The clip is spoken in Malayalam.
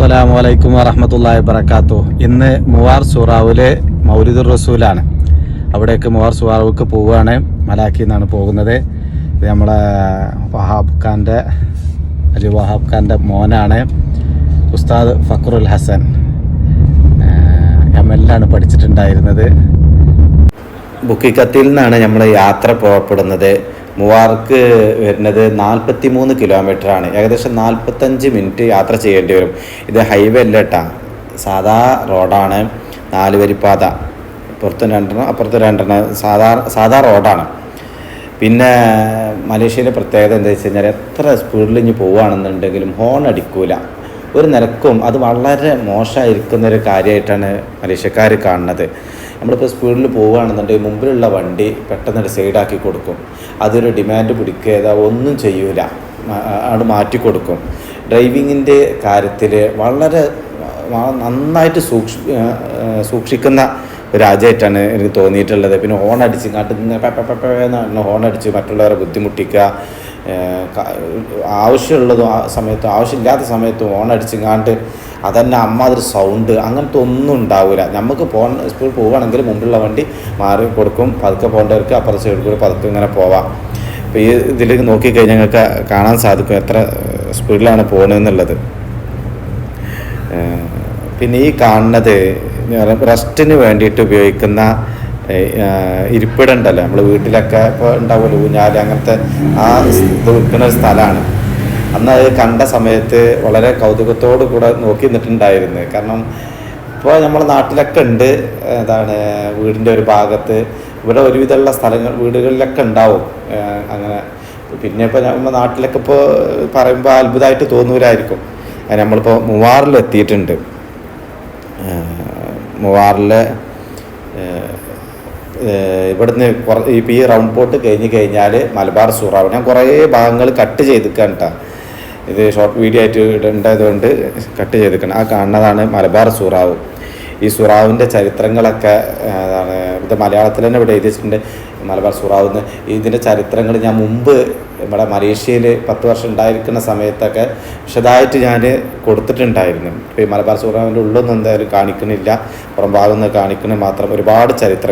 അസ്സലാമു അലൈക്കും വറഹമത്തല്ലാ വബർക്കാത്തു ഇന്ന് മുവാർ സുറാവിലെ മൗലിദുർ റസൂലാണ്. അവിടേക്ക് മുവാർ സുറാവുക്ക് പോവുകയാണ്. മലാക്കി എന്നാണ് പോകുന്നത്. ഇത് നമ്മളെ വഹാബ് ഖാന്റെ അലി വഹാബ് ഖാന്റെ മോനാണ്. ഉസ്താദ് ഫക്രുൽ ഹസൻ. എം എല്ലാണ് പഠിച്ചിട്ടുണ്ടായിരുന്നത്. ബുക്കിക്കത്തിൽ നിന്നാണ് നമ്മൾ യാത്ര പുറപ്പെടുന്നത് മൂവാർക്ക് വരുന്നത് നാൽപ്പത്തി മൂന്ന് കിലോമീറ്റർ ആണ് ഏകദേശം നാൽപ്പത്തഞ്ച് മിനിറ്റ് യാത്ര ചെയ്യേണ്ടി വരും. ഇത് ഹൈവേ അല്ല കേട്ടാ സാധാ റോഡാണ്. നാല് വരിപ്പാത. പുറത്ത് രണ്ടെണ്ണം അപ്പുറത്ത് രണ്ടെണ്ണം. സാധാ സാധാ റോഡാണ്. പിന്നെ മലേഷ്യയിലെ പ്രത്യേകത എന്താ വെച്ച് കഴിഞ്ഞാൽ എത്ര സ്പീഡിൽ ഇനി പോവുകയാണെന്നുണ്ടെങ്കിലും ഹോൺ അടിക്കൂല. ഒരു നിലക്കും അത് വളരെ മോശമായിരിക്കുന്ന ഒരു കാര്യമായിട്ടാണ് മലേഷ്യക്കാർ കാണുന്നത്. നമ്മളിപ്പോൾ സ്പീഡിൽ പോവുകയാണെന്നുണ്ടെങ്കിൽ മുമ്പിലുള്ള വണ്ടി പെട്ടെന്ന് സൈഡാക്കി കൊടുക്കും. അതൊരു ഡിമാൻഡ് പിടിക്കുക ഒന്നും ചെയ്യൂല. അത് മാറ്റി കൊടുക്കും. ഡ്രൈവിങ്ങിന്റെ കാര്യത്തിൽ വളരെ നന്നായിട്ട് സൂക്ഷി സൂക്ഷിക്കുന്ന രാജ്യമായിട്ടാണ് എനിക്ക് തോന്നിയിട്ടുള്ളത്. പിന്നെ ഹോൺ അടിച്ച് പെ എന്ന് ഹോൺ അടിച്ച് മറ്റുള്ളവരെ ബുദ്ധിമുട്ടിക്കുക. ആവശ്യമുള്ളതും ആ സമയത്തും ആവശ്യമില്ലാത്ത സമയത്തും ഓൺ അടിച്ചിങ്ങാണ്ട് അതന്നെ അമ്മാതിരി സൗണ്ട് അങ്ങനത്തെ ഒന്നും ഉണ്ടാവില്ല നമുക്ക് പോകാൻ സ്കൂളിൽ പോവുകയാണെങ്കിൽ മുമ്പുള്ള വണ്ടി മാറി കൊടുക്കും. പതുക്കെ പോകേണ്ടവർക്ക് അപ്പുറം സൈഡിൽ കൂടി പതുക്കെ ഇങ്ങനെ പോവാം. അപ്പോൾ ഈ ഇതിലേക്ക് നോക്കിക്കഴിഞ്ഞാൽ ഞങ്ങൾക്ക് കാണാൻ സാധിക്കും എത്ര സ്പീഡിലാണ് പോകുന്നതെന്നുള്ളത് പിന്നെ ഈ കാണുന്നത് റെസ്റ്റിന് വേണ്ടിയിട്ട് ഉപയോഗിക്കുന്ന ഏഹ് ഇരിപ്പിടം നമ്മൾ വീട്ടിലൊക്കെ ഇപ്പോൾ ഉണ്ടാവുമല്ലോ. ഊഞ്ഞാൽ അങ്ങനത്തെ ആ ഇത് വിൽക്കുന്ന ഒരു സ്ഥലമാണ്. അന്ന് അത് കണ്ട സമയത്ത് വളരെ കൗതുകത്തോടു കൂടെ നോക്കി നിന്നിട്ടുണ്ടായിരുന്നു. കാരണം ഇപ്പോൾ നമ്മുടെ നാട്ടിലൊക്കെ ഉണ്ട്. എന്താണ് വീടിന്റെ ഒരു ഭാഗത്ത്. ഇവിടെ ഒരുവിധമുള്ള സ്ഥലങ്ങൾ വീടുകളിലൊക്കെ ഉണ്ടാവും. അങ്ങനെ. പിന്നെ ഇപ്പോൾ നമ്മുടെ നാട്ടിലൊക്കെ ഇപ്പോൾ പറയുമ്പോൾ അത്ഭുതമായിട്ട് തോന്നൂരായിരിക്കും നമ്മളിപ്പോൾ മൂവാറിൽ എത്തിയിട്ടുണ്ട് മൂവാറിൽ ഇവിടുന്ന് ഇപ്പോൾ ഈ റൗണ്ട് പോട്ട് കഴിഞ്ഞ് കഴിഞ്ഞാൽ മലബാർ സൂറാവ്. ഞാൻ കുറേ ഭാഗങ്ങൾ കട്ട് ചെയ്തിക്കാൻ കേട്ടോ ഇത് ഷോർട്ട് വീഡിയോ ആയിട്ട് ഇടേണ്ടതുകൊണ്ട് കട്ട് ചെയ്തിക്കണം. ആ കാണുന്നതാണ് മലബാർ സൂറാവ്. ഈ സുറാവിന്റെ ചരിത്രങ്ങളൊക്കെ അതാണ് ഇത് മലയാളത്തിൽ തന്നെ ഇവിടെ എഴുതിയിട്ടുണ്ട് മലബാർ സുറാവ് എന്ന് ഇതിന്റെ ചരിത്രങ്ങൾ ഞാൻ മുമ്പ് ഇവിടെ മലേഷ്യയിൽ പത്ത് വർഷം ഉണ്ടായിരിക്കുന്ന സമയത്തൊക്കെ വിശദമായിട്ട് ഞാൻ കൊടുത്തിട്ടുണ്ടായിരുന്നു. ഇപ്പോൾ ഈ മലബാർ സുറാവിന്റെ ഉള്ളൊന്നും എന്തായാലും കാണിക്കണില്ല. പുറം ഭാഗം കാണിക്കണ മാത്രം ഒരുപാട് ചരിത്രങ്ങൾ